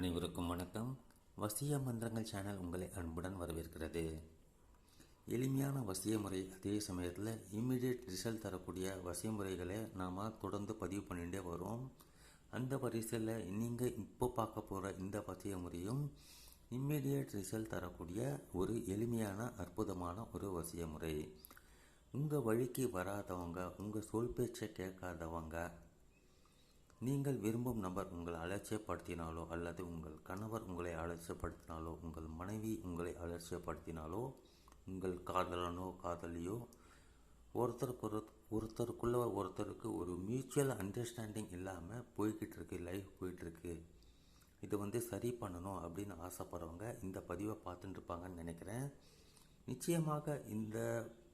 அனைவருக்கும் வணக்கம். வசிய மந்திரங்கள் சேனல் உங்களை அன்புடன் வரவேற்கிறது. எளிமையான வசிய முறை அதே சமயத்தில் இம்மிடியட் ரிசல்ட் தரக்கூடிய வசிய முறைகளை நாம் தொடர்ந்து பதிவு பண்ணிகிட்டே வரோம். அந்த வரிசையில் நீங்கள் இப்போ பார்க்க போகிற இந்த வசிய முறையும் இம்மிடியட் ரிசல்ட் தரக்கூடிய ஒரு எளிமையான அற்புதமான ஒரு வசிய முறை. உங்கள் வழிக்கு வராதவங்க உங்கள் சொல் பேச்சை கேட்காதவங்க நீங்கள் விரும்பும் நபர் உங்களை அலட்சியப்படுத்தினாலோ அல்லது உங்கள் கணவர் உங்களை அலட்சியப்படுத்தினாலோ உங்கள் மனைவி உங்களை அலட்சியப்படுத்தினாலோ உங்கள் காதலனோ காதலியோ ஒருத்தருக்கு ஒரு ஒருத்தருக்குள்ள ஒருத்தருக்கு ஒரு மியூச்சுவல் அண்டர்ஸ்டாண்டிங் இல்லாமல் போய்கிட்டு இருக்கு லைஃப் போயிட்டுருக்கு. இது வந்து சரி பண்ணணும் அப்படின்னு ஆசைப்படுறவங்க இந்த பதிவை பார்த்துட்டு இருப்பாங்கன்னு நினைக்கிறேன். நிச்சயமாக இந்த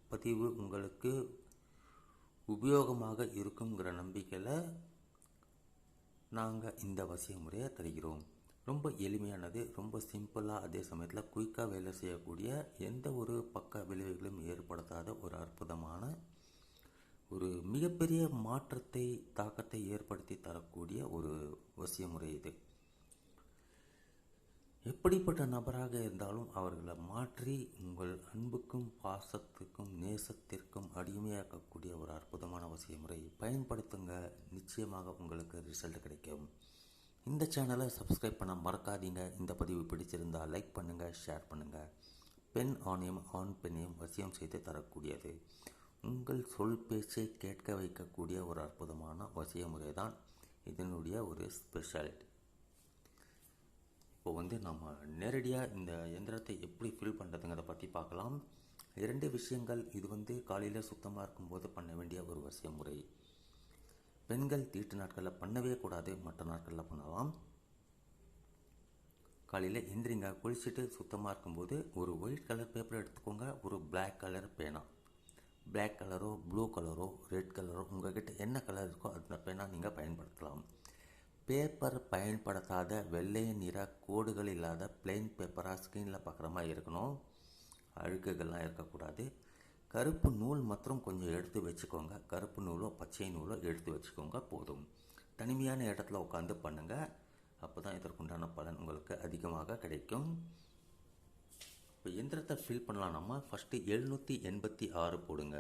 பதிவு உங்களுக்கு உபயோகமாக இருக்குங்கிற நம்பிக்கையில் நாங்கள் இந்த வசிய முறையை தருகிறோம். ரொம்ப எளிமையானது ரொம்ப சிம்பிளாக அதே சமயத்தில் குயிக்காக வேலை செய்யக்கூடிய எந்த ஒரு பக்க விளைவுகளும் ஏற்படுத்தாத ஒரு அற்புதமான ஒரு மிகப்பெரிய மாற்றத்தை தாக்கத்தை ஏற்படுத்தி தரக்கூடிய ஒரு வசிய முறை இது. எப்படிப்பட்ட நபராக இருந்தாலும் அவர்களை மாற்றி உங்கள் அன்புக்கும் பாசத்துக்கும் நேசத்திற்கும் அடிமையாக்கக்கூடிய ஒரு அற்புதமான வசியமுறை. பயன்படுத்துங்க. நிச்சயமாக உங்களுக்கு ரிசல்ட் கிடைக்கும். இந்த சேனலை சப்ஸ்கிரைப் பண்ண மறக்காதீங்க. இந்த பதிவு பிடிச்சிருந்தால் லைக் பண்ணுங்கள் ஷேர் பண்ணுங்கள் பெண் ஆணையம் ஆண் பெண்ணையும் வசியம் செய்து தரக்கூடியது. உங்கள் சொல் பேச்சை கேட்க வைக்கக்கூடிய ஒரு அற்புதமான வசிய முறை தான் இதனுடைய ஒரு ஸ்பெஷாலிட்டி இப்போ வந்து நம்ம நேரடியாக இந்த எந்திரத்தை எப்படி ஃபில் பண்ணுறதுங்கிறத பற்றி பார்க்கலாம். இரண்டு விஷயங்கள் இது வந்து காலையில் சுத்தமாக இருக்கும்போது பண்ண வேண்டிய ஒரு வசிய முறை பெண்கள் தீட்டு நாட்களில் பண்ணவே கூடாது மற்ற நாட்களில் பண்ணலாம். காலையில் எந்திரிங்க குளிச்சுட்டு சுத்தமாக இருக்கும்போது ஒரு ஒயிட் கலர் பேப்பர் எடுத்துக்கோங்க ஒரு பிளாக் கலர் பேனா. பிளாக் கலரோ ப்ளூ கலரோ ரெட் கலரோ உங்கள்கிட்ட என்ன கலர் இருக்கோ அந்த பேனா நீங்கள் பயன்படுத்தலாம். பேப்பர் பயன்படுத்தாத வெள்ளை நிற கோடுகள் இல்லாத பிளெயின் பேப்பராக ஸ்க்ரீனில் பார்க்குற மாதிரி இருக்கணும். அழுக்குகள்லாம் இருக்கக்கூடாது. கருப்பு நூல் மற்றும் கொஞ்சம் எடுத்து வச்சுக்கோங்க. கருப்பு நூலோ பச்சை நூலோ எடுத்து வச்சுக்கோங்க போதும். தனிமையான இடத்துல உட்காந்து பண்ணுங்கள் அப்போ தான் இதற்குண்டான பலன் உங்களுக்கு அதிகமாக கிடைக்கும். இப்போ எந்திரத்தை ஃபில் பண்ணலாம். நம்ம ஃபஸ்ட்டு எழுநூற்றி எண்பத்தி ஆறு போடுங்க.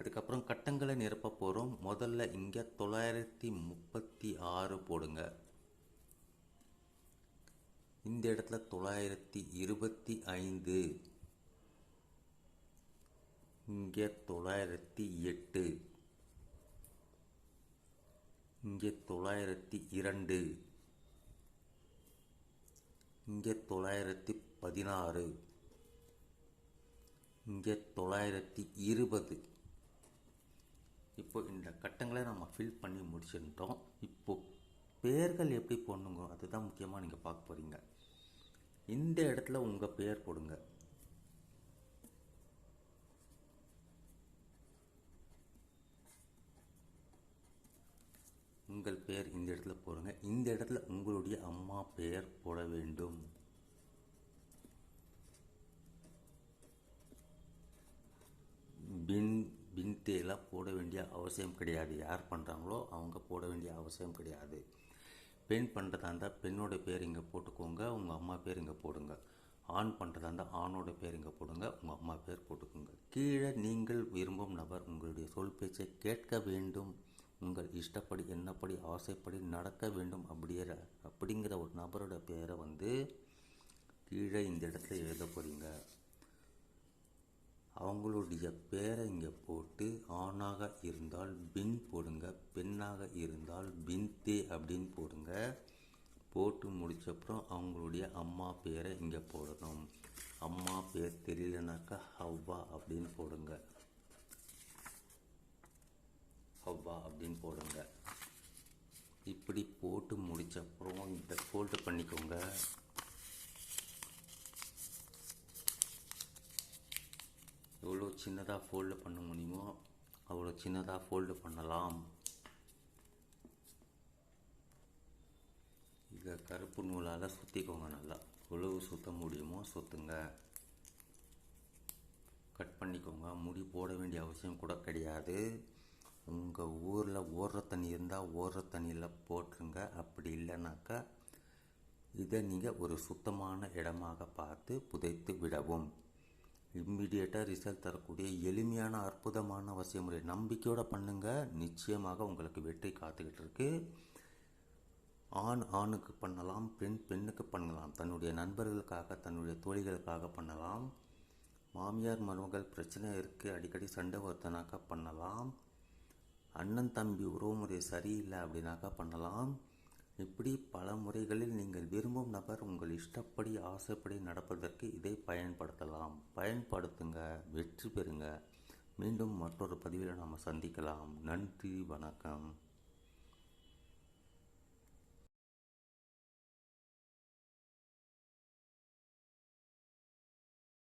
அதுக்கப்புறம் கட்டங்களை நிரப்ப போகிறோம் முதல்ல இங்கே தொள்ளாயிரத்தி முப்பத்தி ஆறு போடுங்க. இந்த இடத்துல தொள்ளாயிரத்தி இருபத்தி ஐந்து. இங்கே தொள்ளாயிரத்தி எட்டு. இங்கே தொள்ளாயிரத்தி இரண்டு. இங்கே தொள்ளாயிரத்தி பதினாறு. இங்கே தொள்ளாயிரத்தி இருபது. இப்போ இந்த கட்டங்களை நம்ம ஃபில் பண்ணி முடிச்சுட்டோம் இப்போ பெயர்கள் எப்படி போடணுங்க அதுதான் முக்கியமாக நீங்கள் பார்க்க போகிறீங்க இந்த இடத்துல உங்கள் பெயர் போடுங்க. உங்கள் பெயர் இந்த இடத்துல போடுங்க. இந்த இடத்துல உங்களுடைய அம்மா பெயர் போட வேண்டும் பின் பின்தேலாம் போட வேண்டிய அவசியம் கிடையாது. யார் பண்ணுறாங்களோ அவங்க போட வேண்டிய அவசியம் கிடையாது. பெண் பண்ணுறதா இருந்தால் பெண்ணோட பேர் இங்கே போட்டுக்கோங்க உங்கள் அம்மா பேர் இங்கே போடுங்க. ஆண் பண்ணுறதா இருந்தால் ஆணோட பேர் இங்கே போடுங்க உங்கள் அம்மா பேர் போட்டுக்கோங்க. கீழே நீங்கள் விரும்பும் நபர் உங்களுடைய சொல் பேச்சை கேட்க வேண்டும். உங்கள் இஷ்டப்படி என்னப்படி ஆசைப்படி நடக்க வேண்டும் அப்படிங்கிற அப்படிங்கிற ஒரு நபரோட பேரை வந்து கீழே இந்த இடத்துல எழுத போகிறீங்க அவங்களுடைய பேரை இங்கே போட்டு ஆணாக இருந்தால் பின் போடுங்க பெண்ணாக இருந்தால் பின்தே அப்படின்னு போடுங்க. போட்டு முடிச்சப்புறம் அவங்களுடைய அம்மா பேரை இங்கே போடணும். அம்மா பேர் தெரியலனாக்கா ஹவ்வா அப்படின்னு போடுங்க. ஹவ்வா அப்படின்னு போடுங்க. இப்படி போட்டு முடிச்சப்புறம் இதை ஃபோல்டு பண்ணிக்கோங்க. சின்னதாக ஃபோல்டு பண்ண முடியுமோ அவ்வளோ சின்னதாக ஃபோல்டு பண்ணலாம். இதை கருப்பு நூலால் சுற்றிக்கோங்க நல்லா. எவ்வளவு சுற்ற முடியுமோ சுற்றுங்க கட் பண்ணிக்கோங்க. முடி போட வேண்டிய அவசியம் கூட கிடையாது. உங்கள் ஊரில் ஓடுற தண்ணி இருந்தால் ஓடுற தண்ணியில் போட்டுருங்க. அப்படி இல்லைனாக்கா இதை நீங்கள் ஒரு சுத்தமான இடமாக பார்த்து புதைத்து விடவும். இம்மிடியேட்டாக ரிசல்ட் தரக்கூடிய எளிமையான அற்புதமான அவசிய முறை நம்பிக்கையோடு பண்ணுங்கள் நிச்சயமாக உங்களுக்கு வெற்றி காத்துக்கிட்டு இருக்கு. ஆண் ஆணுக்கு பண்ணலாம். பெண் பெண்ணுக்கு பண்ணலாம். தன்னுடைய நண்பர்களுக்காக தன்னுடைய தோழிகளுக்காக பண்ணலாம். மாமியார் மருமகள் பிரச்சனை இருக்குது அடிக்கடி சண்டை வருத்தனாக்கா பண்ணலாம். அண்ணன் தம்பி உறவுமுறை சரியில்லை அப்படின்னாக்கா பண்ணலாம். இப்படி பல முறைகளில் நீங்கள் விரும்பும் நபர் உங்கள் இஷ்டப்படி ஆசைப்படி நடப்பதற்கு இதை பயன்படுத்தலாம். பயன்படுத்துங்க வெற்றி பெறுங்க. மீண்டும் மற்றொரு பதிவில் நாம் சந்திக்கலாம். நன்றி வணக்கம்.